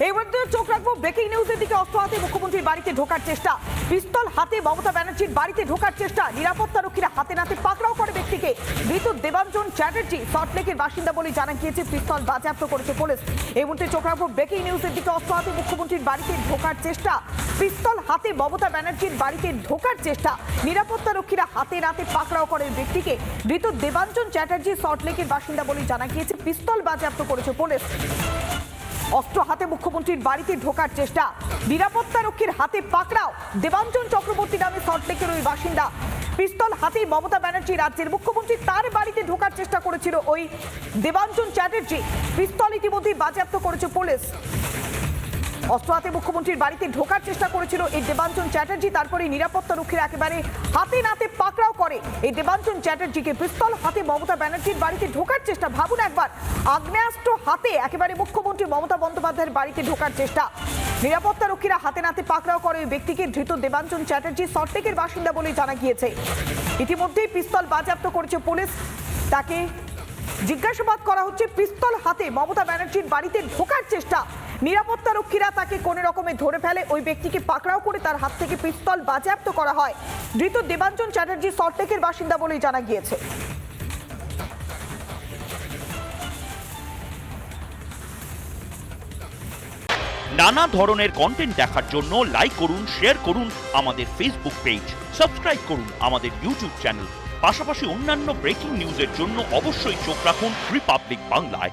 মধ্যে চোখ রাখব ব্রেকিং নিউজের দিকে অস্ত্র হাতে মুখ্যমন্ত্রীর বাড়িতে ঢোকার চেষ্টা। পিস্তল হাতে মমতা ব্যানার্জির বাড়িতে ঢোকার চেষ্টা। নিরাপত্তা রক্ষীরা হাতে নাতে পাকড়াও করে ব্যক্তিকে। মৃত দেবাঞ্জন চ্যাটার্জি সল্টলেকের বাসিন্দা বলে জানা গিয়েছে পিস্তল বাজেয়াপ্ত করেছে পুলিশ। এই মুহূর্তে চোখ রাখব ব্রেকিং নিউজের দিকে অস্ত্র হাতে মুখ্যমন্ত্রীর বাড়িতে ঢোকার চেষ্টা। পিস্তল হাতে মমতা ব্যানার্জির বাড়িতে ঢোকার চেষ্টা। নিরাপত্তা রক্ষীরা হাতে নাতে পাকড়াও করে ব্যক্তিকে। মৃত দেবাঞ্জন চ্যাটার্জি সল্টলেকের বাসিন্দা বলে জানা গিয়েছে, পিস্তল বাজেয়াপ্ত করেছে পুলিশ। অস্ত্র হাতে মুখ্যমন্ত্রীর বাড়িতে ঢোকার চেষ্টা। নিরাপত্তা রক্ষীর হাতে পাকড়াও। দেবাঞ্জন চক্রবর্তী নামে সল্টলেকের ওই বাসিন্দা। পিস্তল হাতে মমতা ব্যানার্জি রাজ্যের মুখ্যমন্ত্রী তার বাড়িতে ঢোকার চেষ্টা করেছিল ওই দেবাঞ্জন চ্যাটার্জি। পিস্তল ইতিমধ্যেই বাজেয়াপ্ত করেছে পুলিশ। অস্ত্র হাতে মুখ্যমন্ত্রীর বাড়িতে ঢোকার চেষ্টা করেছিল এই দেবাঞ্চন চ্যাটার্জি তারপরে নিরাপত্তা রক্ষীরা একেবারে হাতে নাতে পাকড়াও করে। এই দেবাঞ্চন চ্যাটার্জিকে পিস্তল হাতে মমতা ব্যানার্জির বাড়িতে ঢোকার চেষ্টা, ভাবুন একবার। আগ্নেয়াস্ত্র হাতে একেবারে মুখ্যমন্ত্রী মমতা বন্দ্যোপাধ্যায়ের বাড়িতে ঢোকার চেষ্টা। নিরাপত্তা রক্ষীরা হাতে নাতে পাকড়াও করে ওই ব্যক্তিকে ধৃত দেবাঞ্চন চ্যাটার্জি সল্টেকের বাসিন্দা বলে জানা গিয়েছে। ইতিমধ্যেই পিস্তল বাজেয়াপ্ত করেছে পুলিশ। তাকে জিজ্ঞাসাবাদ করা হচ্ছে, পিস্তল হাতে মমতা ব্যানার্জির বাড়িতে ঢোকার চেষ্টা। নিরাপত্তা রক্ষীরা তাকে কোন রকমে ধরে ফেলে। ওই ব্যক্তিকে পাকড়াও করে তার হাত থেকে পিস্তল বাজেয়াপ্ত করা হয়। ধৃত দেবাঞ্জন চ্যাটার্জি সল্টেকের বাসিন্দা বলেই জানা গিয়েছে। নানা ধরনের কন্টেন্ট দেখার জন্য লাইক করুন শেয়ার করুন আমাদের ফেসবুক পেজ সাবস্ক্রাইব করুন আমাদের ইউটিউব চ্যানেল পাশাপাশি অন্যান্য ব্রেকিং নিউজের জন্য অবশ্যই চোখ রাখুন রিপাবলিক বাংলায়